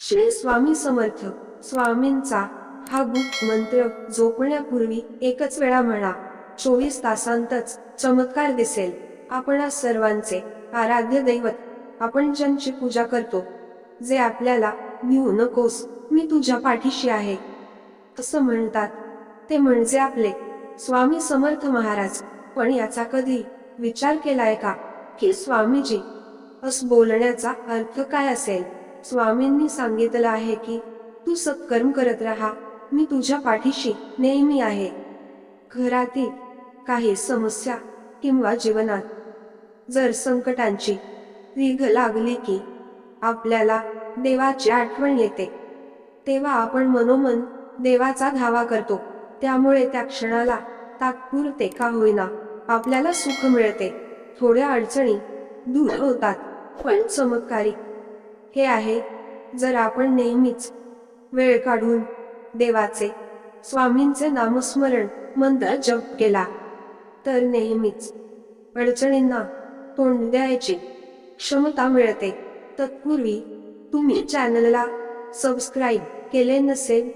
श्री स्वामी समर्थ स्वामींचा हा गुप्त मंत्र झोपण्यापूर्वी एकच वेळा म्हणा. चोवीस तासांतच चमत्कार दिसेल. आपण सर्वांचे आराध्य दैवत आपण ज्यांची पूजा करतो जे आपल्याला भिवू नकोस मी तुझ्या पाठीशी आहे. असं म्हणतात. ते म्हणजे आपले स्वामी समर्थ महाराज. पण याचा कधी विचार केलाय का? की स्वामीजी अस बोलण्याचा अर्थ काय असेल? स्वामींनी सांगितलं आहे की तू सत्कर्म करत राहा मी तुझ्या पाठीशी नेहमी आहे. घरातील काही समस्या किंवा जीवनात जर संकटांची रीघ लागली की आपल्याला देवाची आठवण येते. तेव्हा आपण मनोमन देवाचा धावा करतो. त्यामुळे त्या क्षणाला तात्पुरते का होईना आपल्याला सुख मिळते. थोड्या अडचणी दूर होतात. पण चमत्कारी हे आहे जर आपण नेहमीच वेळ काढून देवाचे स्वामींचे नामस्मरण मंत्र जप केला तर नेहमीच अडचणींना तोंड द्यायची क्षमता मिळते. तत्पूर्वी तुम्ही चॅनलला सबस्क्राईब केले नसेल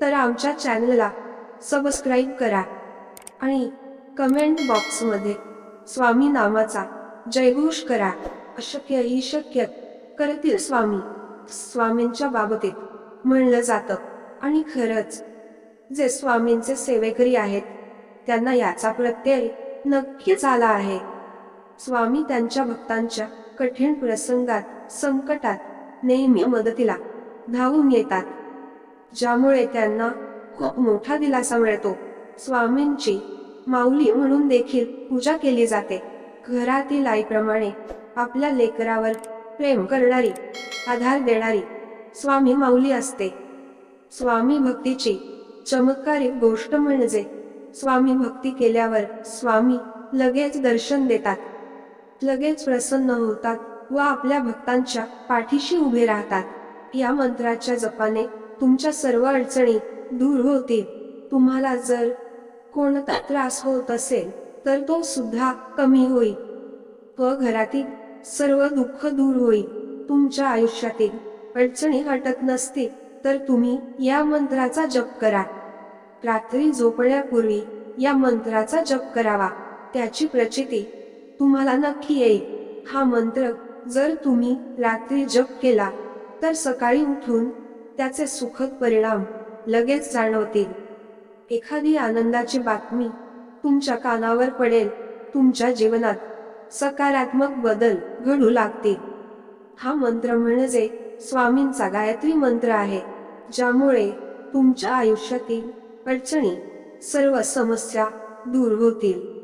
तर आमच्या चॅनलला सबस्क्राईब करा आणि कमेंट बॉक्समध्ये स्वामी नामाचा जयघोष करा. अशक्य ही शक्य. करतील स्वामी. स्वामींच्या बाबतीत म्हणलं जातं. आणि खरंच जे स्वामींचे सेवेकरी आहेत त्यांना याचा प्रत्यय नक्कीच आला आहे. स्वामी त्यांच्या भक्तांच्या कठीण प्रसंगात संकटात नेहमी मदतीला धावून येतात. ज्यामुळे त्यांना खूप मोठा दिलासा मिळतो. स्वामींची माऊली म्हणून देखील पूजा केली जाते. घरातील आईप्रमाणे आपल्या लेकरावर प्रेम करणारी आधार देणारी स्वामी माऊली असते. स्वामी भक्तीची चमत्कारिक गोष्ट म्हणजे स्वामी भक्ती केल्यावर स्वामी लगेच दर्शन देतात. लगेच प्रसन्न होतात व आपल्या भक्तांच्या पाठीशी उभे राहतात. या मंत्राच्या जपाने तुमच्या सर्व अडचणी दूर होतील. तुम्हाला जर कोणता त्रास होत असेल तर तो सुद्धा कमी होईल. व घरातील सर्व दुःख दूर होईल. तुमच्या आयुष्यातील अडचणी हटत नसतील तर तुम्ही या मंत्राचा जप करा. रात्री झोपण्यापूर्वी या मंत्राचा जप करावा. त्याची प्रचिती तुम्हाला नक्की येईल. हा मंत्र जर तुम्ही रात्री जप केला तर सकाळी उठून त्याचे सुखद परिणाम लगेच जाणवतील. एखादी आनंदाची बातमी तुमच्या कानावर पडेल. तुमच्या जीवनात सकारात्मक बदल घडू लागतील. हा मंत्र म्हणजे स्वामींचा गायत्री मंत्र आहे ज्यामुळे तुमच्या आयुष्यातील अडचणी सर्व समस्या दूर होतील.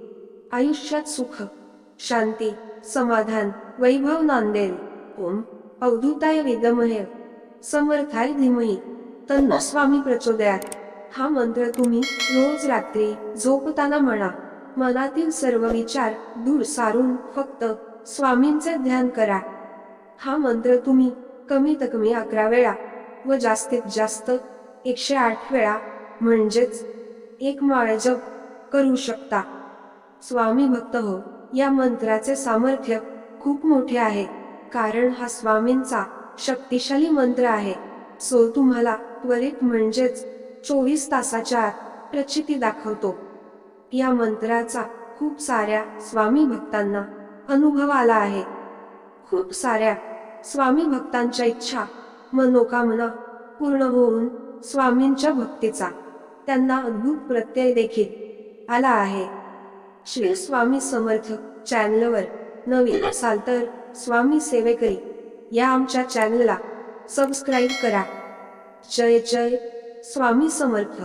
आयुष्यात सुख शांती समाधान वैभव नांदेल. ओम अवधूताय विदमहे. समर्थाय धीमही. तन्न स्वामी प्रचोदयात. हा मंत्र तुम्ही रोज रात्री झोपताना म्हणा. मनातील सर्व विचार दूर सारून फक्त स्वामींचे ध्यान करा. हा मंत्र तुम्ही कमीत कमी अकरा वेळा व जास्तीत जास्त एकशे आठ वेळा म्हणजेच एक माळ जप करू शकता. स्वामी भक्त हो या मंत्राचे सामर्थ्य खूप मोठे आहे. कारण हा स्वामींचा शक्तिशाली मंत्र आहे. सो तुम्हाला त्वरित म्हणजेच चोवीस तासाच्या आत प्रचिती दाखवतो. या मंत्राचा खूप साऱ्या स्वामी भक्तांना अनुभव आला आहे. खूप साऱ्या स्वामी भक्तांच्या इच्छा मनोकामना पूर्ण होऊन स्वामींच्या भक्तीचा त्यांना अद्भुत प्रत्यय देखील आला आहे. श्री स्वामी समर्थ चॅनलवर नवीन असाल तर स्वामी सेवेकरी या आमच्या चॅनलला सबस्क्राईब करा. जय जय स्वामी समर्थ.